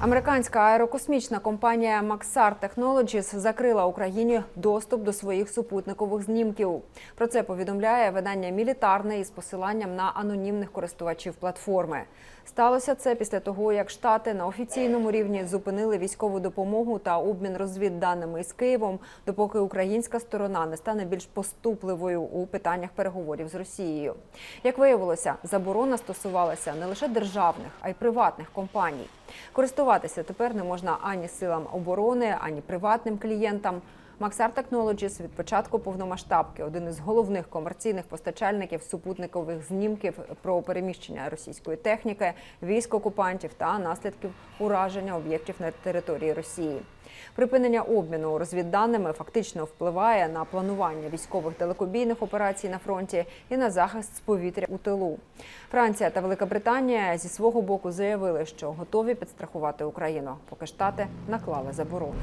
Американська аерокосмічна компанія Maxar Technologies закрила Україні доступ до своїх супутникових знімків. Про це повідомляє видання Мілітарне із посиланням на анонімних користувачів платформи. Сталося це після того, як Штати на офіційному рівні зупинили військову допомогу та обмін розвідданими із Києвом, допоки українська сторона не стане більш поступливою у питаннях переговорів з Росією. Як виявилося, заборона стосувалася не лише державних, а й приватних компаній. Користуватися тепер не можна ані силам оборони, ані приватним клієнтам. Maxar Technologies від початку повномасштабки один із головних комерційних постачальників супутникових знімків про переміщення російської техніки, військ окупантів та наслідків ураження об'єктів на території Росії. Припинення обміну розвідданими фактично впливає на планування військових далекобійних операцій на фронті і на захист з повітря у тилу. Франція та Велика Британія зі свого боку заявили, що готові підстрахувати Україну, поки штати наклали заборону.